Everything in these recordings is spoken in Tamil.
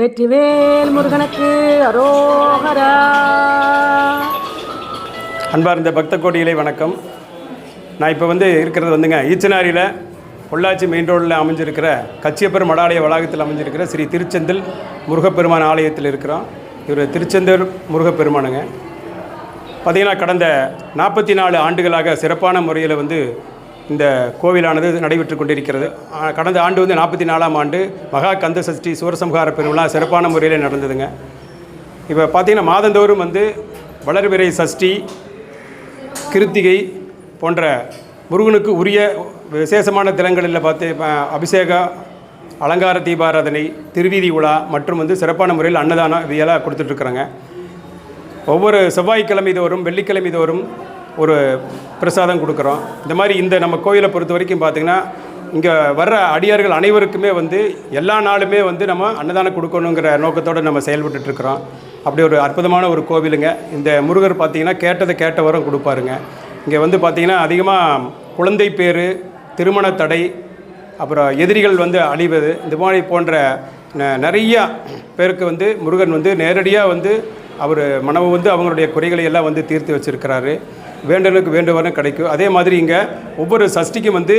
வெற்றிவேல் முருகனுக்கு அரோகரா. அன்பார்ந்த பக்த கோடிகளை வணக்கம். நான் இப்போ வந்து இருக்கிறது வந்துங்க ஈச்சனாரியில் பொள்ளாச்சி மெயின் ரோட்டில் அமைஞ்சிருக்கிற கச்சியப்பர் மடாலய வளாகத்தில் அமைஞ்சிருக்கிற ஸ்ரீ திருச்செந்தில் முருகப்பெருமான் ஆலயத்தில் இருக்கிறோம். இவர் திருச்செந்தூர் முருகப்பெருமானுங்க. பார்த்திங்கன்னா கடந்த நாற்பத்தி நாலு ஆண்டுகளாக சிறப்பான முறையில் வந்து இந்த கோவிலானது நடைபெற்று கொண்டிருக்கிறது. கடந்த ஆண்டு வந்து நாற்பத்தி நாலாம் ஆண்டு மகா கந்த சஷ்டி சூரசம்ஹார பெருவிழா சிறப்பான முறையில் நடந்ததுங்க. இப்போ பார்த்திங்கன்னா மாதந்தோறும் வந்து வளர்பிறை சஷ்டி கிருத்திகை போன்ற முருகனுக்கு உரிய விசேஷமான தினங்களில் பார்த்து அபிஷேக அபிஷேகம் அலங்கார தீபாராதனை திருவீதி உலா மற்றும் வந்து சிறப்பான முறையில் அன்னதானம் இதையெல்லாம் கொடுத்துட்ருக்குறோங்க ஒவ்வொரு செவ்வாய்க்கிழமை தோறும் வெள்ளிக்கிழமை தோறும் ஒரு பிரசாதம் கொடுக்குறோம். இந்த மாதிரி இந்த நம்ம கோயிலை பொறுத்த வரைக்கும் பார்த்திங்கன்னா இங்கே வர்ற அடியார்கள் அனைவருக்குமே வந்து எல்லா நாளுமே வந்து நம்ம அன்னதானம் கொடுக்கணுங்கிற நோக்கத்தோடு நம்ம செயல்பட்டுட்ருக்குறோம். அப்படி ஒரு அற்புதமான ஒரு கோவிலுங்க. இந்த முருகர் பார்த்திங்கன்னா கேட்டதை கேட்ட வரம் கொடுப்பாருங்க. இங்கே வந்து பார்த்திங்கன்னா அதிகமாக குழந்தை பேர் திருமண தடை அப்புறம் எதிரிகள் வந்து அழிவது இந்த மாதிரி போன்ற ந- பேருக்கு வந்து முருகன் வந்து நேரடியாக வந்து அவர் மனம் வந்து அவங்களுடைய குறைகளை எல்லாம் வந்து தீர்த்து வச்சிருக்கிறாரு. வேண்டலுக்கு வேண்டுவனும் கிடைக்கும் அதே மாதிரி இங்கே ஒவ்வொரு சஷ்டிக்கும் வந்து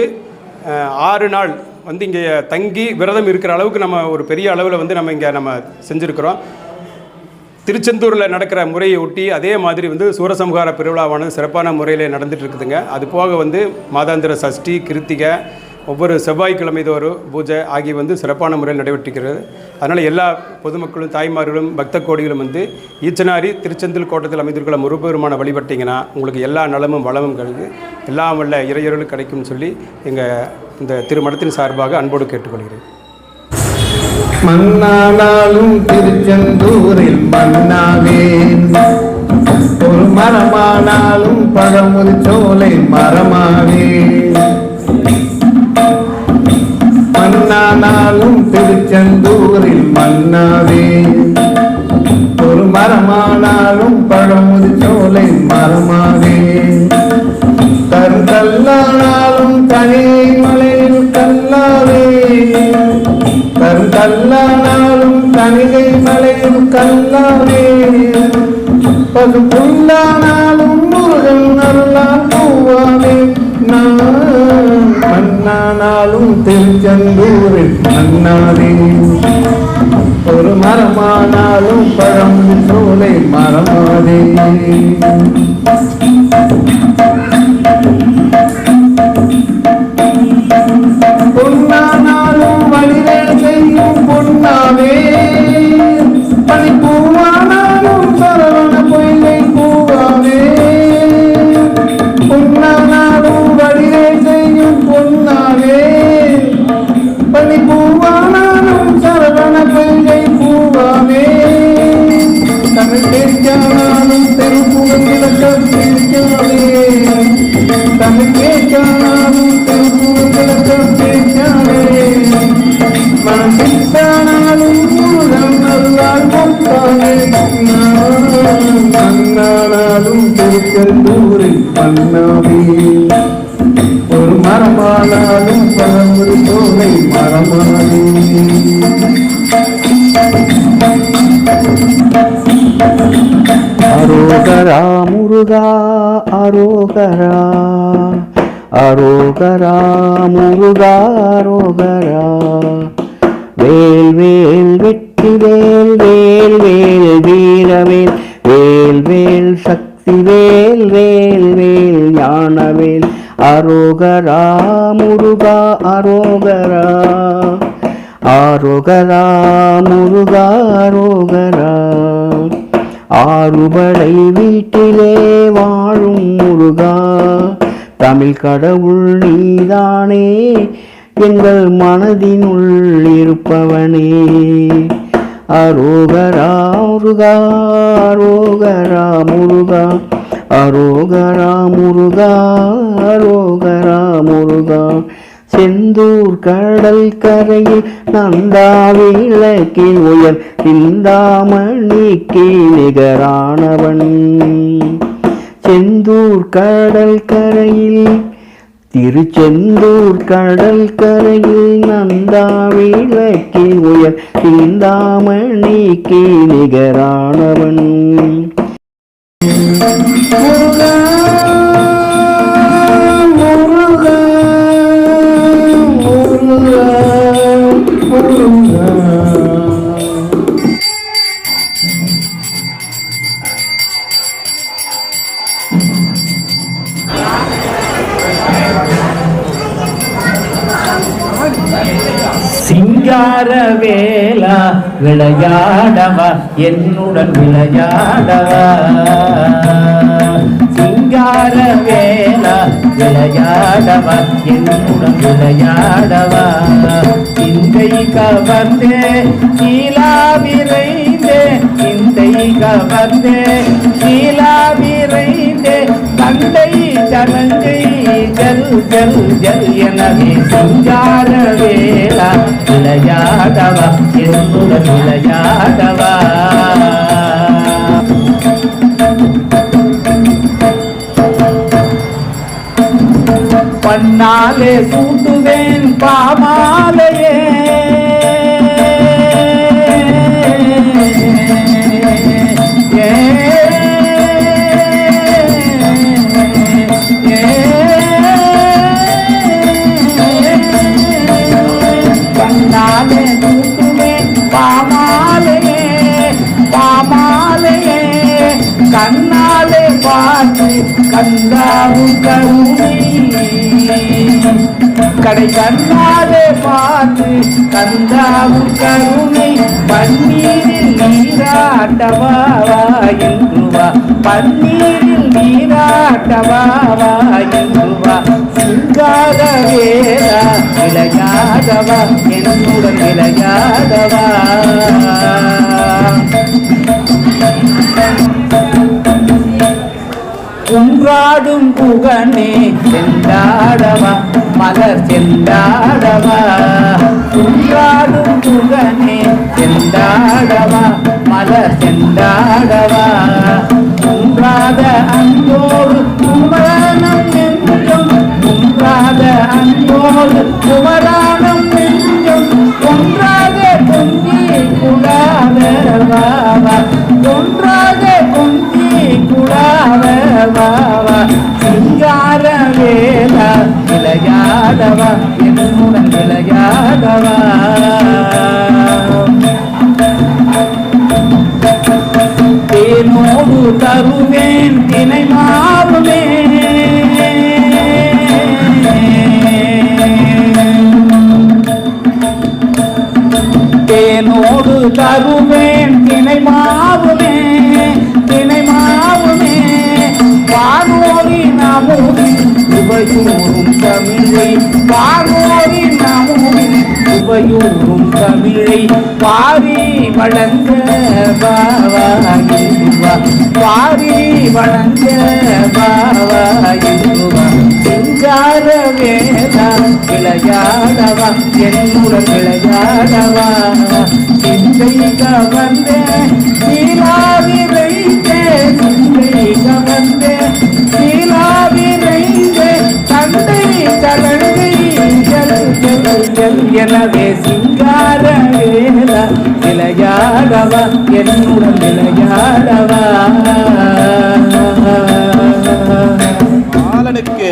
ஆறு நாள் வந்து இங்கே தங்கி விரதம் இருக்கிற அளவுக்கு நம்ம ஒரு பெரிய அளவில் வந்து நம்ம இங்கே நம்ம செஞ்சுருக்கிறோம். திருச்செந்தூரில் நடக்கிற முறையை ஒட்டி அதே மாதிரி வந்து சூரசம்ஹார பெருவிழாவானது சிறப்பான முறையில் நடந்துட்டு இருக்குதுங்க. அது போக வந்து மாதாந்திர சஷ்டி கிருத்திகை ஒவ்வொரு செவ்வாய்க்கிழமை தோறும் பூஜை ஆகிய வந்து சிறப்பான முறையில் நடைபெற்றிருக்கிறது. அதனால் எல்லா பொதுமக்களும் தாய்மார்களும் பக்த கோடிகளும் வந்து ஈச்சனாரி திருச்செந்தில் கோட்டத்தில் அமைந்திருக்கிற முருபெருமான வழிபட்டிங்கன்னா உங்களுக்கு எல்லா நலமும் வளமும் கலந்து எல்லாம் வல்ல இறையர்களும் கிடைக்கும்னு சொல்லி எங்கள் இந்த திருமணத்தின் சார்பாக அன்போடு கேட்டுக்கொள்கிறேன். மண்ணானாலும் திருச்செந்தூரில் மண்ணாவேன் ஒரு மரமானாலும் பழமுதி சோலை நானாலும் திருச்செந்தூரில் மன்னாவே ஒரு மரமானாலும் பழமுதிச்சோலை மரமாவே மரமாவேன் கருங்கல்லானாலும் தனி மலையில் கல்லாவே கருங்கல்லானாலும் தனிகை மலையில் கல்லாவே பது புல்லானாலும் திருச்செந்தூரில் மண்ணாவே ஒரு மரமானாலும் பழம் சோலை மரமாதே. அரோகரா முருகா அரோகரா. அரோகரா முருகா அரோகரா. வேல் வேல் வெற்றி வேல் வேல் வேல் வீரவேல் வேல். வேல் சக்தி வேல் வேல் வேல் ஞானவேல் அரோகரா முருகா அரோகரா. ஆரோகரா முருகா அரோகரா. ஆறுபடை வீட்டிலே வாழும் முருகா. தமிழ் கடவுள் நீதானே எங்கள் மனதினுள் இருப்பவனே. அரோகரா முருகா அரோகரா முருகா அரோகரா முருகா அரோகரா முருகா. செந்தூர் கடல் கரையில் நந்தா விளக்கில் உயர் சிந்தாமணிக்கு நிகரானவன் செந்தூர் கடல் கரையில் திருச்செந்தூர் கடல் கரையில் நந்தா விளக்கில் உயர் தீந்தாமணிக்கு நிகரானவன் முருகா முருகா விளையாடவா? என்னுடன் விளையாடவா? சிங்கார வேலா விளையாடவா? என்னுடன் விளையாடவா? சிந்தை கவர்ந்தே கீழா விரைந்தே நீங்க வந்தே கீழா விரைந்தே தந்தை தனங்கை ஜல் ஜல் ஜல் எனவே சஞ்சார வேளா விளையாடவா என்னுடன் விளையாடவா பண்ணாலே சூட்டுவேன் பாமாலே கந்தாவும் கருணை பன்னீரில் நீராட்டவா பன்னீரில் நீராட்டவா என்று வா. சிங்கார என்னுடன் விளையாடவா குன்றாடும் புகனே செந்தாடவா மலர் செந்தாடவா மலர் செந்தாடவா குன்றாத அன்போடு குமரணம் நெஞ்சம் குன்றாத அன்போடு குமராணம் நெஞ்சம் கொன்றாத பொங்கி குடாதவா? கொன்றாத பொங்கி குடாதவா? சிங்கார வேலா விளையாடவா? என்னுடன் விளையாடவா? Salud. உபயூரும் தமிழை பாரி வழங்க பாவா பாரி வழங்க பாவா இந்துவா சிங்கார வேதா விளையாடவா என்னுடன் விளையாடவா சிந்தை கவர்ந்த வைத்த சிந்தை கவர்ந்த ஜல் எனவே சிங்கார வேலா விளையாடவா என்னுடன் விளையாடவா பாலனுக்கு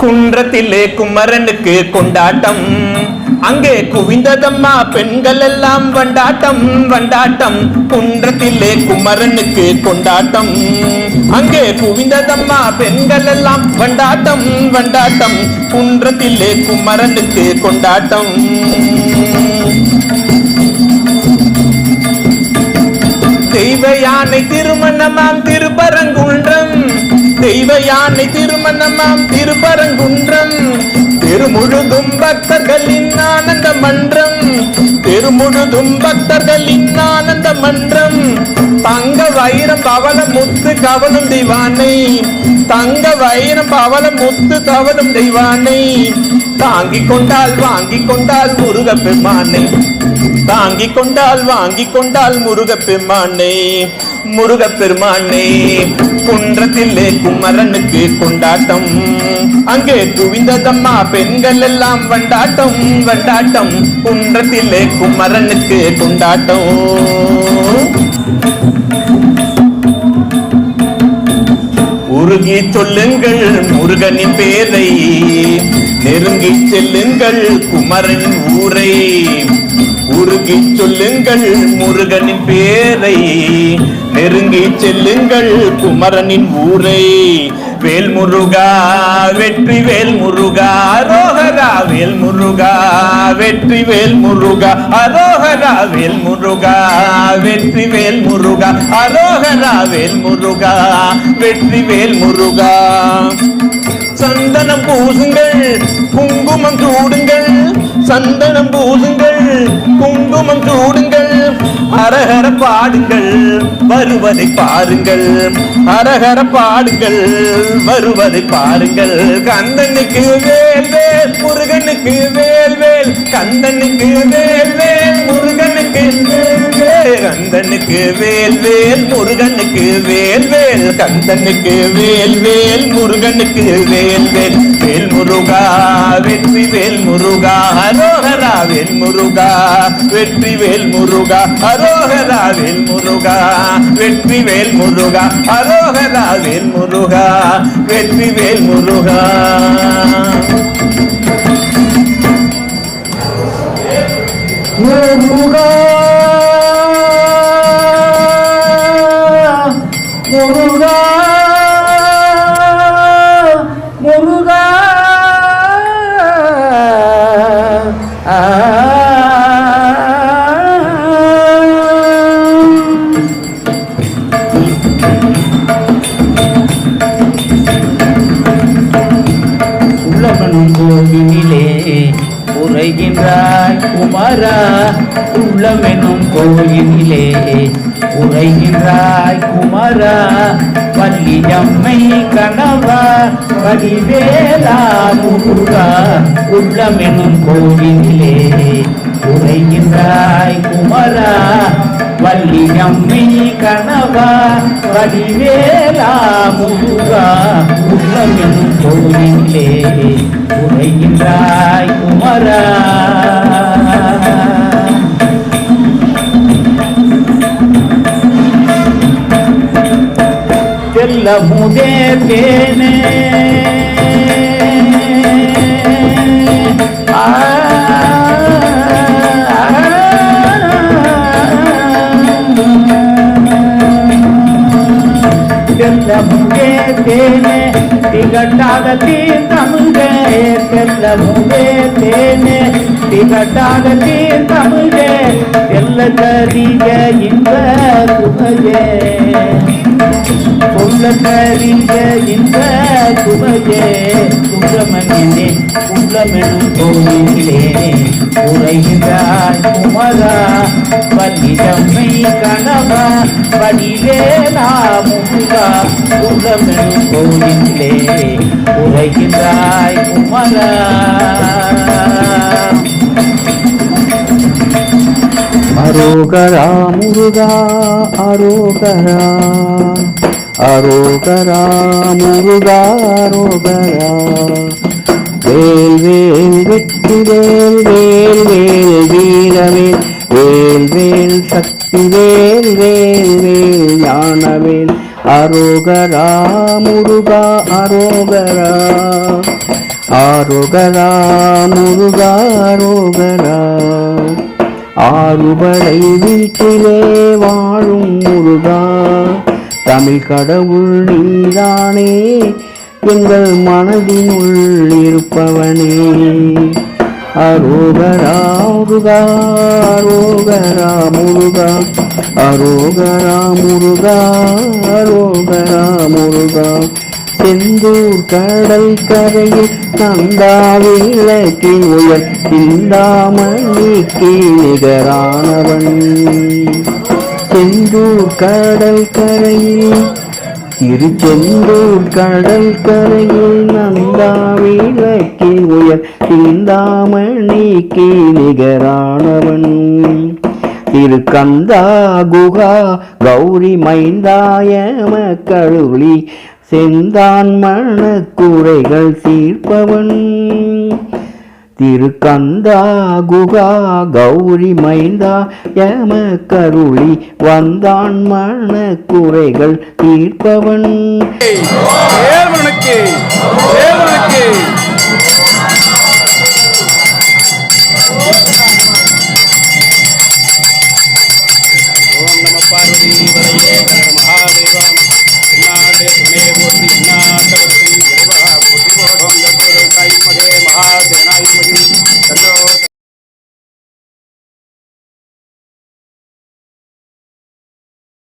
குன்றத்திலே குமரனுக்கு கொண்டாட்டம். அங்கே குவிந்ததம்மா பெண்கள் எல்லாம் வண்டாட்டம் வண்டாட்டம். குன்றத்திலே குமரனுக்கு கொண்டாட்டம். அங்கே குவிந்ததம்மா பெண்கள் எல்லாம் வண்டாட்டம் வண்டாட்டம். குன்றத்திலே குமரனுக்கு கொண்டாட்டம். தெய்வ யானை திருமணமாம் திருப்பரங்குன்றம். தெய்வ யானை திருமணமாம் திருப்பரங்குன்றம். திருமுழுதும் பக்தர்களின் ஆனந்த மன்றம். திருமுழுதும் பக்தர்களின் ஆனந்த மன்றம். தங்க வைரம் பவள முத்து கவலும் தெய்வானை தங்க வைரம் பவள முத்து கவலும் தெய்வானை தாங்கிக் கொண்டால் வாங்கிக் கொண்டால் முருகப்பெருமானை. தாங்கிக் கொண்டால் வாங்கிக் கொண்டால் முருகப்பெருமானை. முருகப்பெருமானே குன்றத்திலே குமரனுக்கு கொண்டாட்டம். அங்கே குவிந்ததம்மா பெண்கள் எல்லாம் வண்டாட்டம் வண்டாட்டம். குன்றத்திலே குமரனுக்கு கொண்டாட்டம். உருகி சொல்லுங்கள் முருகனின் பேரை நெருங்கி செல்லுங்கள் குமரன் ஊரை. நெருங்கி சொல்லுங்கள் முருகனின் பேரை. நெருங்கி செல்லுங்கள் குமரனின் ஊரை. வேல் முருகா வெற்றி வேல் முருகா அரோகரா வேல் முருகா வெற்றி வேல் முருகா அரோகரா வேல் முருகா வெற்றி வேல் முருகா அரோகரா வேல் முருகா வெற்றி வேல் முருகா சந்தனம் பூசுங்கள் குங்குமம் சூடுங்கள் சந்தனம் பூசுங்கள் குங்குமம் சூடுங்கள் அரகர பாடுங்கள் வருவதை பாருங்கள் அரகர பாடுங்கள் வருவதை பாருங்கள். கந்தனுக்கு வேல் வேல் முருகனுக்கு வேல் வேல் கந்தனுக்கு வேல் வேல் முருகனுக்கு வேல். கந்தனுக்கு வேல் வேல். முருகனுக்கு வேல் வேல். கந்தனுக்கு வேல் வேல். முருகனுக்கு வேல் வேல். வேல் முருகா வெற்றி வேல் முருகா. அரோகரா வேல் முருகா. வெற்றி வேல் முருகா. அரோகரா வேல் முருகா. வெற்றி வேல் முருகா. அரோகரா வேல் முருகா. வெற்றி வேல் முருகா. முருகா. குமரா பள்ளியம்மை கணவா வடிவேலா முருகா உள்ளமெனும் கோவிலே உரைகின்றாய் குமரா வள்ளியம்மை கணவா வடிவேலா முருகா உள்ளமெனும் கோவிலே உரைகின்றாய் குமரா. தெல்ல முதே தேனே ஆ தெல்ல முகே தேனே திகட்டாத தீர்த்தமுகே தெல்ல முகே தேனே திகட்டாத தீர்த்தமுகே தெல்ல கரிக இந்த சுமையே சொல்ல இந்த குமையே சுப்பிரமணியனே உள்ளமெனும் கோவிலே உரைகிறாய் குமரா பள்ளிதம்மை கணவா படிவே முருகா உள்ளமெனும் கோவிலே உரைகிறாய் குமரா. அரோகரா முருகா அரோகரா. அரோகரா முருகா வேல் வேல் வெற்றி வேல் வேல் வேல் வீரவேல் வேல் வேல் சக்தி வேல் வேல் வேல் ஞானவேல் அரோகரா முருகா அரோகரா ஆரோகரா முருகா அரோகரா ஆறுபடை வீட்டிலே வாழும் முருகா. தமிழ் கடவுள் நீதானே. எங்கள் மனதினுள் இருப்பவனே. அரோகரா முருகா அரோகரா முருகா அரோகரா முருகா அரோகரா முருகா. செந்தூர் கடல் கரையில் நந்தா விளக்கின் உயர் இந்தாமணிக்கு நிகரானவன். செந்தூர் கடல் கரையில் திருச்செந்தூர் கடல் கரையில் நந்தா விளக்கி உயர் சிந்தாமணிக்கு நிகரானவன் திருக்கந்தா குகா கௌரி மைந்தாய மக்களுளி செந்தான் மணக்குறைகள் தீர்ப்பவன் திருக்கந்தா குகா கௌரி மைந்தா எம கருளி வந்தான் மன குறைகள் தீர்ப்பவன். பார்வதி மகாதேவம் you.